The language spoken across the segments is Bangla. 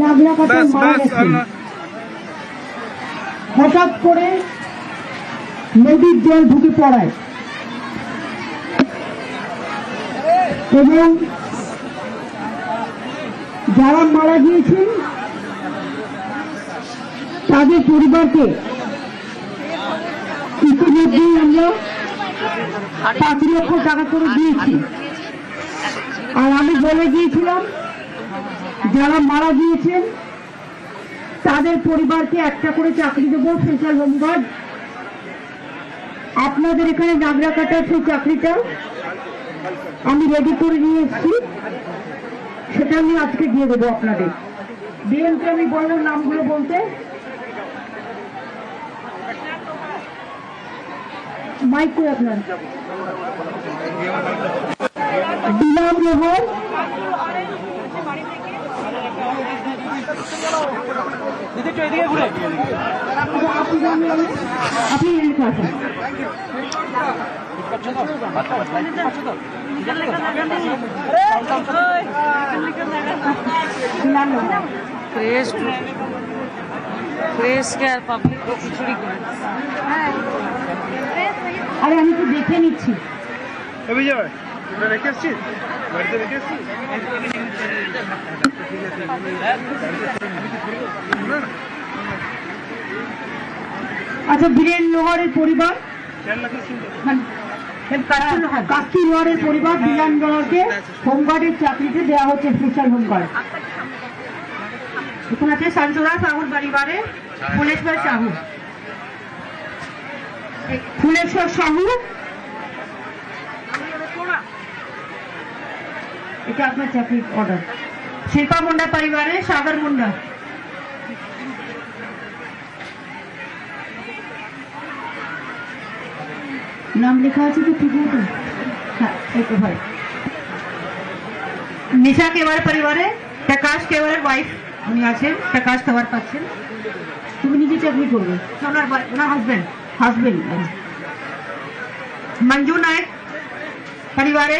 নাগরা মারা হঠাৎ করে নদীর জল ঢুকে পড়ায়। এবং যারা মারা গিয়েছেন তাদের পরিবারকে ইতিমধ্যেই আমরা পাঁচ লক্ষ টাকা করে দিয়েছি। আর আমি বলে গিয়েছিলাম যারা মারা গিয়েছেন, তাদের পরিবারকে একটা করে চাকরি দেবো স্পেশাল হোমগার্ড আপনাদের এখানে নাগরা কাটার সেই চাকরিটা আমি রেডি করে নিয়ে এসেছি। সেটা আমি আজকে দিয়ে দেবো আপনাদের। ডিএমকে আমি বললাম নামগুলো বলতে। মাইক আপনার। দিলাম লোহর আপনি এদিকে আসুন দিলাম লোহর প্রেস প্রেসকে আর পাবলিক খিচুড়ি করে আরে আমি তো দেখে নিচ্ছি। রেখে বাড়িতে রেখে আচ্ছা বীরেন লোহারের পরিবার? চিন্তা কাস্তি লোহারের পরিবার বিরান লোহারকে হোমগার্ডের চাকরিতে দেওয়া হচ্ছে স্পেশাল হোমগার্ড এখানে আছে সাহুর পরিবারে ফুলেশ্বর সাহু। ফুলেশ্বর সাহু এটা আপনার চাকরির অর্ডার শিল্পা মুন্ডা পরিবারে সাগর মুন্ডা নাম লেখা আছে তো ঠিক মতো হ্যাঁ এই তো ভাই নিশা কেওয়ার পরিবারে প্রকাশ কেওয়ারের ওয়াইফ উনি আছেন প্রকাশ কেওয়ার পাচ্ছেন তুমি নিজে চাকরি করবে না, ওনার ওয়া- ওনার হাজবেন্ড হাজবেন্ড মঞ্জু নায়ক পরিবারে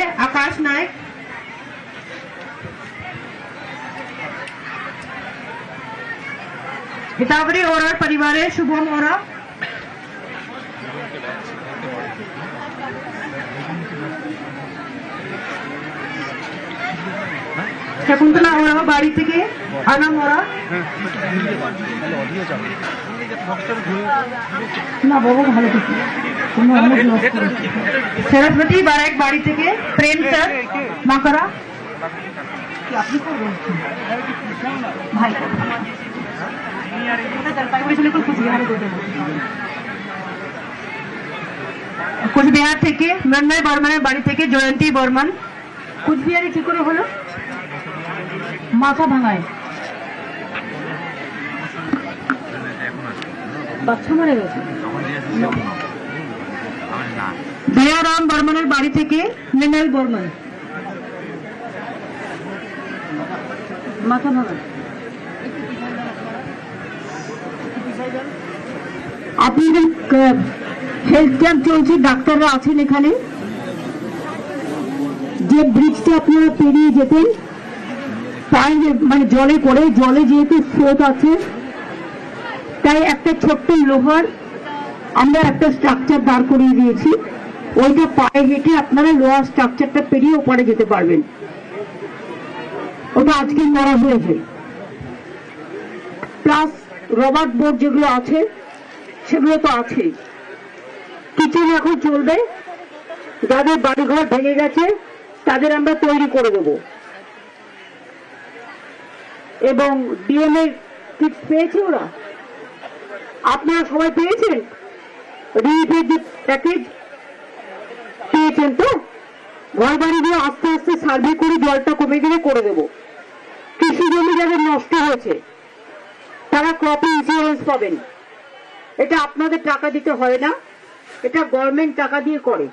আকাশ নায়ক হিতাবরী ওরার পরিবারে শুভম ওরা শকুন্তলা ওরা বাড়ি থেকে আনাম ওরা না বাবু ভালো কিছু তুমি অনেক লস করেছ। সরস্বতী বারাক বাড়ি থেকে প্রেম স্যার মাকড়া কি আপনি করবেন জলপাইগুড়ি কুচবিহারে থেকে মৃন্ময় বর্মনের বাড়ি থেকে জয়ন্তী বর্মন। কুচবিহারে কি করে হলো? মাথা ভাঙায়। বাচ্চা মারা গেছে? দয়ারাম বর্মনের বাড়ি থেকে মৃণাল বর্মন। মাথা ভাঙা আপনাদের হেলথ ক্যাম্প চলছে, ডাক্তাররা আছেন এখানে? যে ব্রিজটা আপনারা পেরিয়ে যেতেন, পায়ে মানে জলে করে, জলে যেহেতু স্রোত আছে, তাই একটা ছোট্ট লোহার আমরা একটা স্ট্রাকচার দাঁড় করিয়ে দিয়েছি। ওইটা পায়ে হেঁটে আপনারা লোহার স্ট্রাকচারটা পেরিয়ে ওপারে যেতে পারবেন। ওটা আজকে করা হয়েছে। প্লাস রবার্ট বোর্ড যেগুলো আছে, সেগুলো তো আছেই। কিচেন এখন চলবে, যাদের বাড়িঘর ভেঙে গেছে, তাদের আমরা তৈরি করে দেব। এবং ডিএমএ কিট পেয়েছে ওরা? আপনারা সবাই পেয়েছেন? রিলিফের যে প্যাকেজ পেয়েছেন তো? ঘর বাড়িগুলো আস্তে আস্তে সার্ভে করে জলটা কমে গেলে করে দেব। কৃষি জমি যাদের নষ্ট হয়েছে তারা ক্রপ ইন্স্যুরেন্স পাবেন এটা আপনাদের টাকা দিতে হয় না এটা গভর্নমেন্ট টাকা দিয়ে করে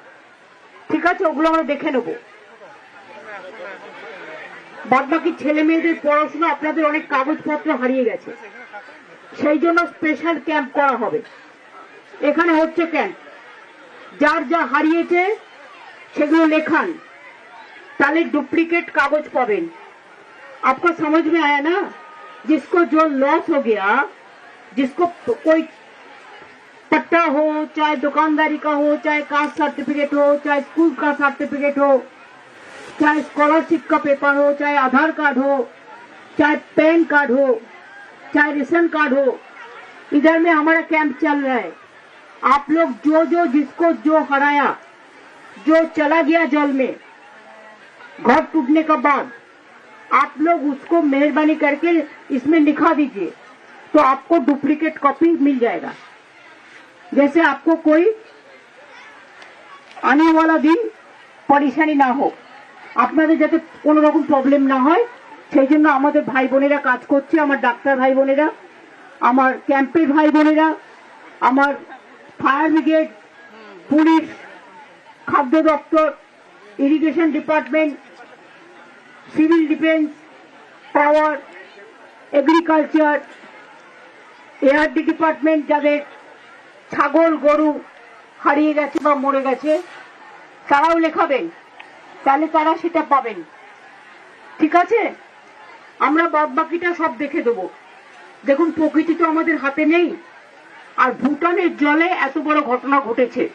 ঠিক আছে ওগুলো আমরা দেখে নেব বাদ বাকি ছেলে মেয়েদের পড়াশোনা আপনাদের অনেক কাগজপত্র হারিয়ে গেছে সেই জন্য স্পেশাল ক্যাম্প করা হবে এখানে হচ্ছে ক্যাম্প যার যা হারিয়েছে সেগুলো লেখান তাহলে डुप्लीकेट कागज पाबेन आपको समझ में आया ना जिसको जो लॉस हो गया, जिसको कोई पट्टा हो, चाहे दुकानदारी का हो, चाहे कास्ट सर्टिफिकेट हो, चाहे स्कूल का सर्टिफिकेट हो, चाहे स्कॉलरशिप का पेपर हो, चाहे आधार कार्ड हो, चाहे पैन कार्ड हो, चाहे रेशन कार्ड हो, इधर में हमारा कैंप चल रहा है। आप लोग जो जो, जिसको जो हराया, जो चला गया जल में, घर टूटने के बाद आप लोग उसको मेहरबानी करके इसमें लिखा दीजिए तो आपको डुप्लीकेट कॉपी मिल जाएगा जैसे आपको कोई আনে ওয়ালা দিন পরেশানি না হোক আপনাদের যাতে কোনো রকম প্রবলেম না হয় সেই জন্য আমাদের ভাই বোনেরা কাজ করছে আমার ডাক্তার ভাই বোনেরা আমার ক্যাম্পের ভাই বোনেরা আমার ফায়ার ব্রিগেড পুলিশ খাদ্য দপ্তর irrigation department civil defence power agriculture ARD department যাদের ছাগল, গরু হারিয়ে গেছে বা মরে গেছে, তারাও লেখাবেন। তাহলে তারা সেটা পাবেন। ঠিক আছে? আমরা বাদ বাকিটা সব দেখে দেবো। দেখুন, প্রকৃতি তো আমাদের হাতে নেই। আর ভুটানের জলে এত বড় ঘটনা ঘটেছে।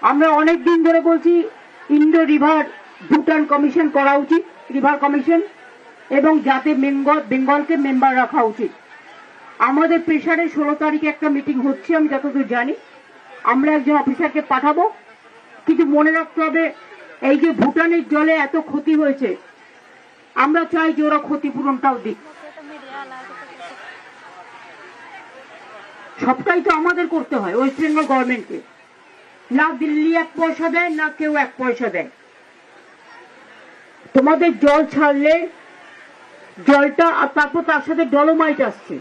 আমরা অনেক দিন ধরে বলছি ইন্ডো রিভার ভুটান কমিশন করা উচিত। রিভার কমিশন এবং যাতে বেঙ্গল বেঙ্গলকে মেম্বার রাখা উচিত। আমাদের প্রেশারে ষোলো তারিখে একটা মিটিং হচ্ছে, আমি যতদূর জানি। আমরা একজন অফিসারকে পাঠাবো। কিন্তু মনে রাখতে হবে, এই যে ভুটানের জলে এত ক্ষতি হয়েছে, আমরা চাই যে ওরা ক্ষতিপূরণটাও দিক। সবটাই তো আমাদের করতে হয়, ওয়েস্ট বেঙ্গল গভর্নমেন্টকে। না দিল্লি এক পয়সা দেয়, না কেউ এক পয়সা দেয়। তোমাদের জল ছাড়লে জলটা আর তারপর তার সাথে ডলোমাইট আসছে।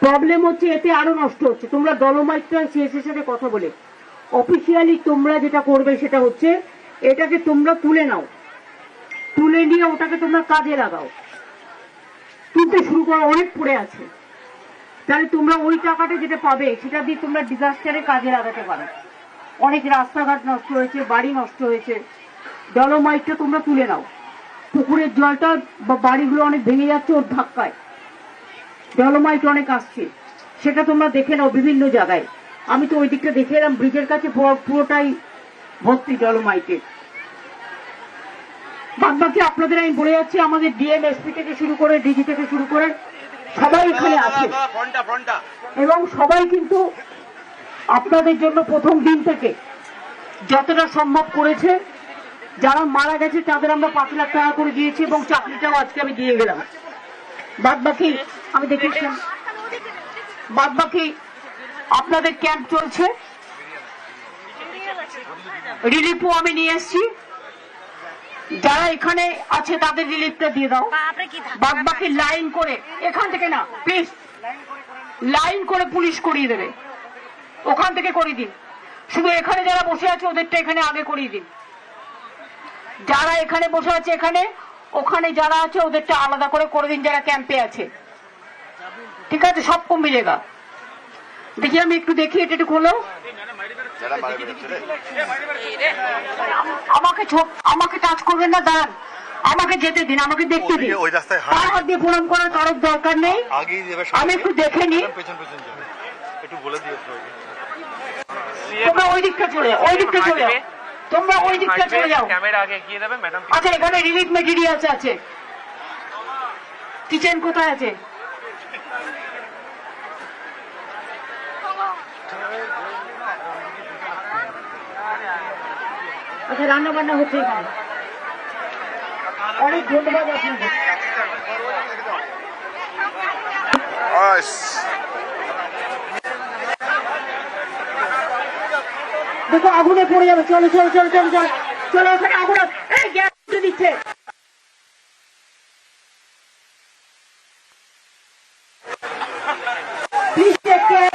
প্রবলেম হচ্ছে এতে আরও নষ্ট হচ্ছে। তোমরা ডলোমাইটটা সিএসের সাথে কথা বলে। অফিসিয়ালি তোমরা যেটা করবে সেটা হচ্ছে, এটাকে তোমরা তুলে নাও। তুলে নিয়ে ওটাকে তোমরা কাজে লাগাও। তুলতে শুরু করো, অনেক পড়ে আছে। তাহলে তোমরা ওই টাকাটা যেটা পাবে, সেটা দিয়ে তোমরা ডিজাস্টারে কাজে লাগাতে পারো। অনেক রাস্তাঘাট নষ্ট হয়েছে, বাড়ি নষ্ট হয়েছে। ডলোমাইটটা তোমরা তুলে নাও। পুকুরের জলটা বা বাড়িগুলো অনেক ভেঙে যাচ্ছে ওর ধাক্কায়। ডলোমাইট অনেক আসছে। সেটা তোমরা দেখে নাও বিভিন্ন জায়গায়। আমি তো ওই দিকটা দেখে এলাম ব্রিজের কাছে পুরোটাই ভর্তি ডলোমাইটে বাদ বাকি আপনাদের আমি বলে যাচ্ছি আমাদের ডিএমএসপি থেকে শুরু করে ডিজি থেকে শুরু করে সবাই এখানে আছে। এবং সবাই কিন্তু আপনাদের জন্য প্রথম দিন থেকে যতটা সম্ভব করেছে যারা মারা গেছে তাদের আমরা পাঁচ লাখ টাকা করে দিয়েছি এবং চাকরিটাও আজকে আমি দিয়ে গেলাম। বাদ বাকি আমি দেখেছি। বাদ বাকি আপনাদের ক্যাম্প চলছে। রিলিফও আমি নিয়ে এসেছি। যারা এখানে আছে তাদের রিলিফটা দিয়ে দাও। বাদ বাকি লাইন করে এখান থেকে না প্লিজ লাইন করে পুলিশ করিয়ে দেবে। ওখান থেকে করিয়ে দিন। শুধু এখানে যারা বসে আছে ওদেরটা এখানে আগে করিয়ে দিন। যারা এখানে বসে আছে এখানে ওখানে যারা আছে ওদেরটা আলাদা করে করে দিন যারা ক্যাম্পে আছে। ঠিক আছে? সব কম মিলেগা দেখি আমি একটু দেখি এটা একটু খোলো। আমাকে আমাকে টাচ করবেন না দাঁড়ান। আমাকে যেতে দিন আমাকে দেখতে দিন। তার হাত দিয়ে প্রণাম করার কারোর দরকার নেই। আমি একটু দেখে দিও তোমরা ওই দিকটা চলে ওই দিকটা চলে তোমরা ওই দিকটা চলে যাও। ক্যামেরা আগে এগিয়ে দেবে ম্যাডাম আচ্ছা এখানে রিলিফ মেটেরিয়ালস আছে কিচেন কোথায় আছে? আচ্ছা রান্না বান্না হচ্ছে এখানে। অনেক ধন্যবাদ আপনাকে। দেখো, আগুনে পড়ে যাবে। চলো চলো চলো চলো চলো চলো ওখানে আগুন এই গ্যাস দিচ্ছে।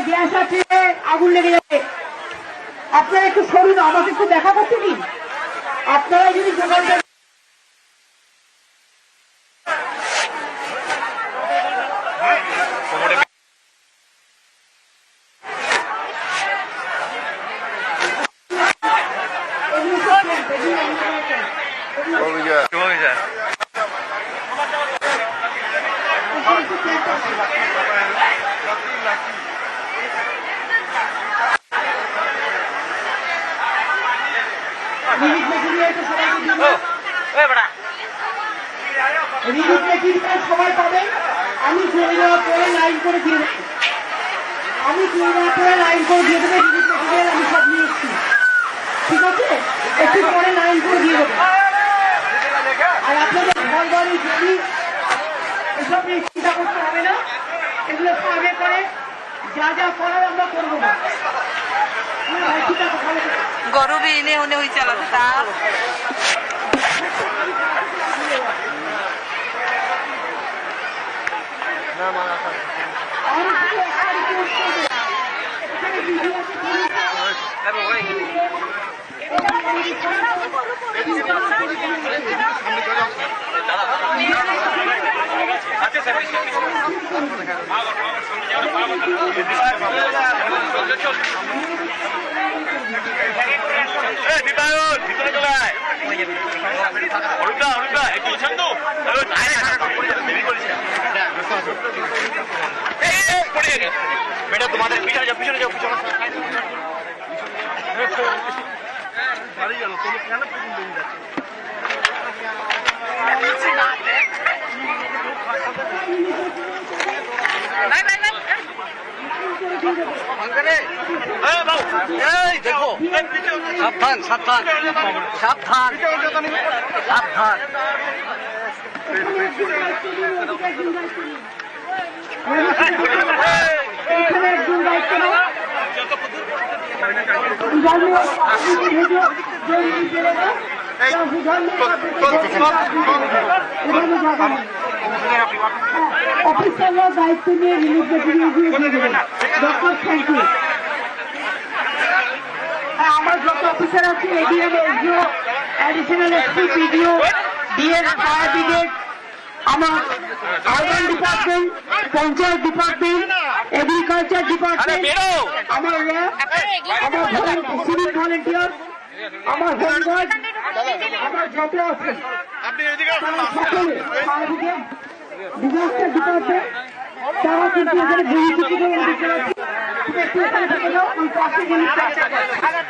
গ্যাস আছে, আগুন লেগে যাবে। আপনারা একটু সরুন, আমাকে একটু দেখা করতে কি আপনারা যদি যোগাযোগ এগুলো সব camp, এগুলো আমাদের camp। এগুলো কমে যায় কমে যায় এগুলো একটু রিলিফ মেটেরিয়াল তো রিলিফ মেটেরিয়াল সবাই পাবেন আমি চলে পরে লাইন করে দিয়ে আমি পরে লাইন করে দিয়ে দেবো আমি সব নিয়ে ঠিক আছে একটু পরে লাইন করে দিয়ে দেবো আর আপনাদের ঘর বাড়ি জমি এসব নিয়ে চিন্তা করতে হবে না। এগুলো সার্ভে করে যা যা করার আমরা করব। না ভাই, ঠিক আছে ভালো থেকো। গরু বি এনে ওনে হই চালাতে তার আর বেটা তোমাদের পিছনে যাও পিছনে যাও পিছনে বাড়ি গেল তুমি কেন বেরিয়ে যাচ্ছে দেখো সাবধান সাবধান সাবধান সাবধান এখানে একজন দায়িত্ব অফিসাররা দায়িত্ব নিয়ে রিলিফ ডক্টর থ্যাংক ইউ হ্যাঁ, আমার যত অফিসার আছে ADM SDO additional SP PDO DS fire brigade আমার urban department panchayat department agriculture department আমার আমার সিভিক ভলেন্টিয়ার আমার হোমগার্ড আমার যত আছে আপনি এদিকে আসুন তারা সকলে ডিজাস্টার ডিপার্টমেন্ট তারা কিন্তু এখানে ভূমি কিছু